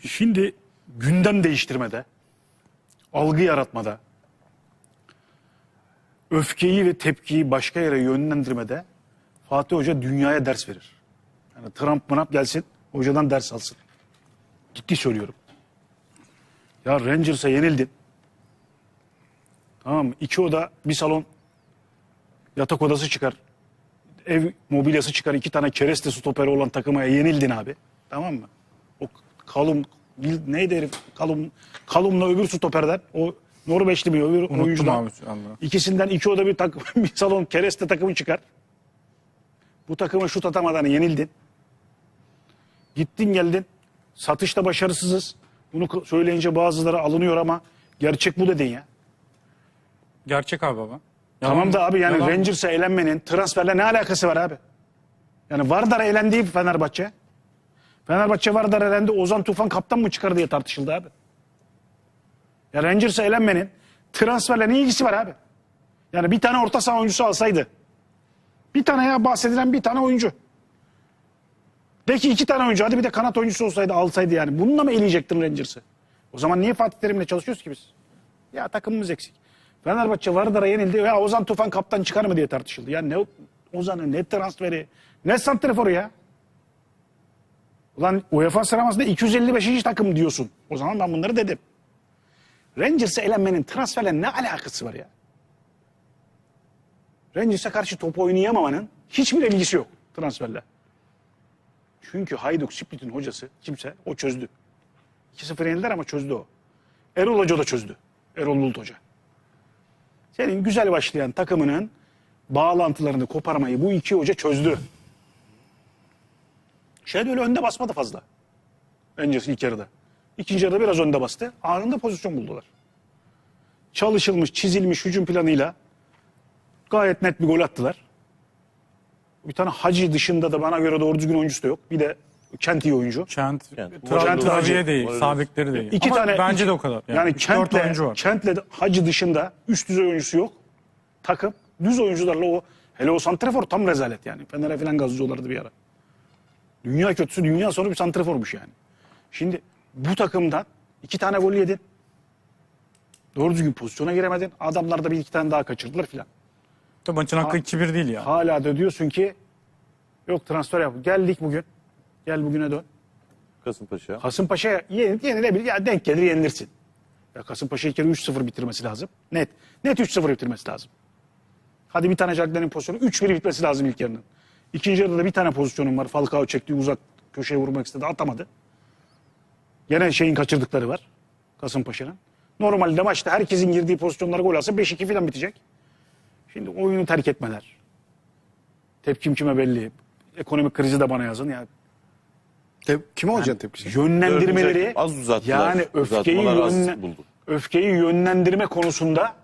Şimdi gündem değiştirmede, algı yaratmada, öfkeyi ve tepkiyi başka yere yönlendirmede Fatih Hoca dünyaya ders verir. Yani Trump mınap gelsin hocadan ders alsın. Ciddi söylüyorum. Ya Rangers'a yenildin. Tamam mı? İki oda, bir salon, yatak odası çıkar. Ev mobilyası çıkar. iki tane kereste stoperi olan takıma yenildin abi. Tamam mı? O kalım, bil- neydi herif? Kalım, kalımla öbür stoperden. O Norveçli mi öbür Unuttum oyuncudan. abi. İkisinden iki oda bir, takım, bir salon kereste takımı çıkar. Bu takıma şut atamadan yenildin. Gittin geldin. Satışta başarısızız. Bunu söyleyince bazıları alınıyor ama gerçek bu dedin ya. Gerçek abi baba. Tamam da abi yani yalan. Rangers'a elenmenin transferle ne alakası var abi? Yani Vardar'a elendiği Fenerbahçe. Fenerbahçe Vardar elendi Ozan Tufan kaptan mı çıkar diye tartışıldı abi. Ya Rangers'a elenmenin transferle ne ilgisi var abi? Yani bir tane orta saha oyuncusu alsaydı. Bir tane ya bahsedilen bir tane oyuncu. De ki iki tane oyuncu hadi bir de kanat oyuncusu olsaydı alsaydı yani. Bununla mı eleyecektin Rangers'ı? O zaman niye Fatih Terim'le çalışıyoruz ki biz? Ya takımımız eksik. Fenerbahçe Vardar'a yenildi. Ya Ozan Tufan kaptan çıkar mı diye tartışıldı. Ya ne Ozan'ı ne transferi ne santriforu ya. Ulan UEFA sıralamasında 255. takım diyorsun. O zaman ben bunları dedim. Rangers'e elenmenin transferle ne alakası var ya? Rangers'e karşı top oynayamamanın hiçbir ilgisi yok transferle. Çünkü Hayduk Split'in hocası kimse o çözdü. 2-0 yenildiler ama çözdü o. Erol Hoca da çözdü. Erol Bulut Hoca. Senin güzel başlayan takımının bağlantılarını koparmayı bu iki hoca çözdü. De öyle önde basmadı fazla. Rangers ilk yarıda. İkinci yarıda biraz önde bastı. Anında pozisyon buldular. Çalışılmış, çizilmiş hücum planıyla gayet net bir gol attılar. Bir tane Hacı dışında da bana göre doğru düzgün oyuncusu da yok. Bir de Kent iyi oyuncu. Kent, Kent. Kent Traviye değil, sabekleri değil. İki Ama tane bence iki- de o kadar. Yani, Yani, Kent'le, oyuncu var. Kent'le Hacı dışında üst düzey oyuncusu yok. Takım düz oyuncularla o hele o santrafor tam rezalet yani. Fener'e falan gazlıyorlardı bir ara. Dünya kötüsü dünya sonu bir santraformuş yani. Şimdi bu takımdan iki tane gol yedin. Doğru düzgün pozisyona giremedin. Adamlar da bir iki tane daha kaçırdılar filan. Tabii maçın hakkı 2-1 değil ya. Hala da diyorsun ki yok transfer yap. Geldik bugün. Gel bugüne dön. Kasımpaşa. Kasımpaşa'ya yenil, yenilebilir. Ya denk gelir yenilirsin. Ya Kasımpaşa ilk kere 3-0 bitirmesi lazım. Net. Net 3-0 bitirmesi lazım. Hadi bir tane Cagney'in pozisyonu 3-1 bitmesi lazım ilk yarının. İkinci yarıda da bir tane pozisyonum var. Falcao çekti uzak köşeye vurmak istedi atamadı. Gene şeyin kaçırdıkları var. Kasımpaşa'nın. Normalde maçta herkesin girdiği pozisyonlara gol alsa 5-2 falan bitecek. Şimdi oyunu terk etmeler. Tepkim kime belli. Ekonomik krizi de bana yazın. Yani Te- kime olacaksın tepkisi? yönlendirmeleri Dördüncü hakem az uzattılar. yani öfkeyi Uzatmalar az yönle- buldu. öfkeyi yönlendirme konusunda